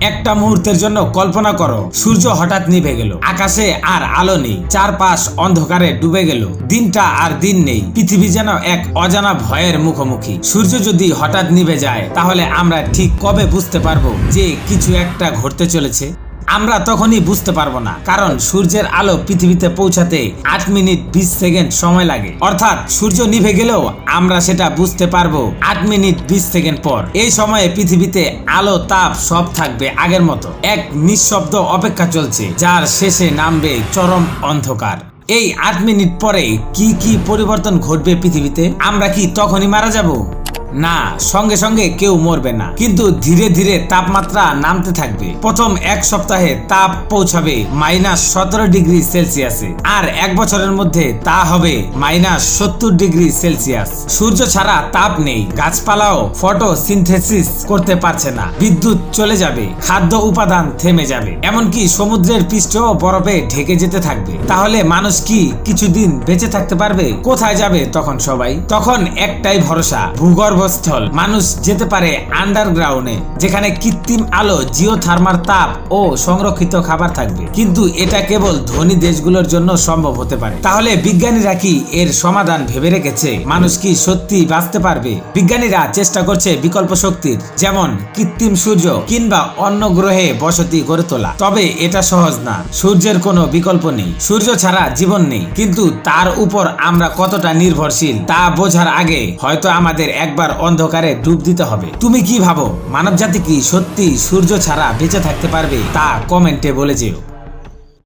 একটা মুহূর্তের জন্য কল্পনা করো, সূর্য হঠাৎ নিভে গেল। আকাশে আর আলো নেই, চারপাশ অন্ধকারে ডুবে গেল। দিনটা আর দিন নেই, পৃথিবী যেন এক অজানা ভয়ের মুখোমুখি। সূর্য যদি হঠাৎ নিভে যায়, তাহলে আমরা ঠিক কবে বুঝতে পারব যে কিছু একটা ঘটতে চলেছে? আমরা তখনই বুঝতে পারব না, কারণ সূর্যের আলো পৃথিবীতে পৌঁছাতে আট মিনিট বিশ সেকেন্ড সময় লাগে। অর্থাৎ সূর্য নিভে গেলেও আমরা সেটা বুঝতে পারব আট মিনিট বিশ সেকেন্ড পর। এই সময়ে পৃথিবীতে আলো, তাপ সব থাকবে আগের মতো। এক নিঃশব্দ অপেক্ষা চলছে, যার শেষে নামবে চরম অন্ধকার। এই আট মিনিট পরে কি কি পরিবর্তন ঘটবে পৃথিবীতে? আমরা কি তখনই মারা যাব? না, সঙ্গে সঙ্গে কেউ মরবে না। কিন্তু ধীরে ধীরে তাপমাত্রা নামতে থাকবে। প্রথম এক সপ্তাহে তাপ পৌঁছাবে মাইনাস সতেরো ডিগ্রি সেলসিয়াসে। আর এক বছরের মধ্যে তা হবে মাইনাস সত্তর ডিগ্রি সেলসিয়াস। সূর্য ছাড়া তাপ নেই। গাছপালাও ফটো সিনথেসিস করতে পারছে না। বিদ্যুৎ চলে যাবে। খাদ্য উপাদান থেমে যাবে। এমনকি সমুদ্রের পৃষ্ঠ বরফে ঢেকে যেতে থাকবে। তাহলে মানুষ কি কিছুদিন বেঁচে থাকতে পারবে? কোথায় যাবে তখন সবাই? তখন একটাই ভরসা ভূগর্ভস্থল মানুষ যেতে পারে আন্ডারগ্রাউন্ডে যেখানে কৃত্রিম আলো জিও থার্মার তাপ ও সংরক্ষিত খাবার থাকবে। কিন্তু এটা কেবল ধনী দেশগুলোর জন্য সম্ভব হতে পারে। তাহলে বিজ্ঞানীরা কি এর সমাধান ভেবে রেখেছে? মানুষ কি সত্যি বাঁচতে পারবে? বিজ্ঞানীরা চেষ্টা করছে বিকল্প শক্তির, যেমন কৃত্রিম সূর্য কিংবা অন্য গ্রহে বসতি গড়ে তোলা। তবে এটা সহজ না। সূর্যের কোনো বিকল্প নেই। সূর্য ছাড়া জীবন নেই। কিন্তু তার উপর আমরা কতটা নির্ভরশীল, তা বোঝার আগে হয়তো আমাদের একবার অন্ধকারে ডুব দিতে হবে। তুমি কি ভাবো, মানবজাতি কি সত্যি সূর্য ছাড়া বেঁচে থাকতে পারবে? তা কমেন্টে বলে যেও।